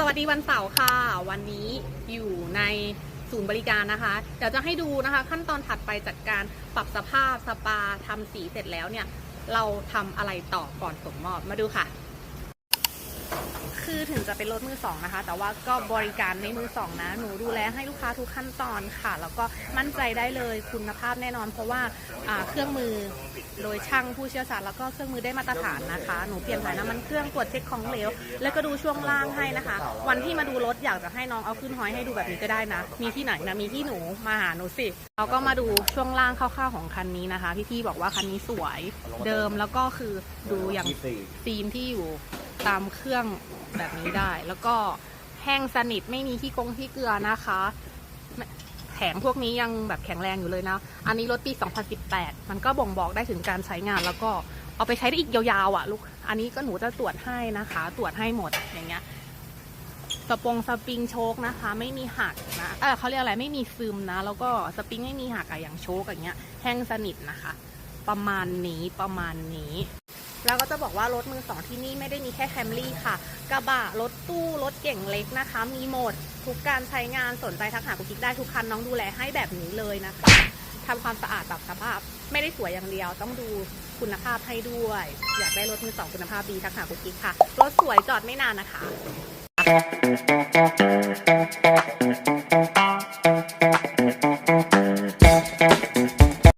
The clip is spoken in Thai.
สวัสดีวันเสาร์ค่ะ วันนี้อยู่ในศูนย์บริการนะคะ เดี๋ยวจะให้ดูนะคะ ขั้นตอนถัดไปจากการปรับสภาพสปาทำสีเสร็จแล้วเนี่ย เราทำอะไรต่อก่อนส่งมอบมาดูค่ะ คือถึงจะเป็นรถมือสองนะคะ แต่ว่าก็บริการในมือสองนะ หนูดูแลให้ลูกค้าทุกขั้นตอนค่ะ แล้วก็มั่นใจได้เลยคุณภาพแน่นอน เพราะว่าอ่าเครื่องมือโดยช่างผู้เชี่ยวชาญแล้วก็เครื่องมือได้มาตรฐานนะคะ หนูเปลี่ยนถ่ายน้ำมันเครื่องตรวจเช็คของเหลว แล้วก็ดูช่วงล่างให้นะคะ วันที่มาดูรถอยากจะให้น้องเอาขึ้นหอยให้ดูแบบนี้ก็ได้นะ มีที่ไหนนะ มีที่หนูมาหาหนูสิ เราก็มาดูช่วงล่างคร่าวๆของคันนี้นะคะ พี่ๆบอกว่าคันนี้สวยเดิมแล้วก็คือดูอย่างที่สี่ฟิล์มที่อยู่ ตามเครื่องแบบนี้ได้ แล้วก็แห้งสนิทไม่มีที่กงที่เกลือนะคะแผงพวกนี้ยังแบบแข็งแรงอยู่เลยนะ อันนี้รถปี 2018 มันก็บ่งบอกได้ถึงการใช้งาน แล้วก็เอาไปใช้ได้อีกยาวๆอะลูก อันนี้ก็หนูจะตรวจให้นะคะ ตรวจให้หมดอย่างเงี้ยสปงสปริงโชคนะคะ ไม่มีหักนะเออเขาเรียกอะไรไม่มีซึมนะ แล้วก็สปริงไม่มีหักอะอย่างโชคอย่างเงี้ย แห้งสนิทนะคะ ประมาณนี้ประมาณนี้ แล้วก็จะบอกว่ารถมือสองที่นี่ไม่ได้มีแค่แคมรี่ค่ะ กระบะรถตู้รถเก่งเล็กนะคะ มีหมด ทุกการใช้งานสนใจทักหากุกิ๊กได้ทุกคันน้องดูแลให้แบบนี้เลยนะคะทำความสะอาดแบบสภาพ ไม่ได้สวยอย่างเดียว ต้องดูคุณภาพให้ด้วย อยากได้รถมือสองคุณภาพดีทักหากุกกิ๊กค่ะรถสวยจอดไม่นานนะคะ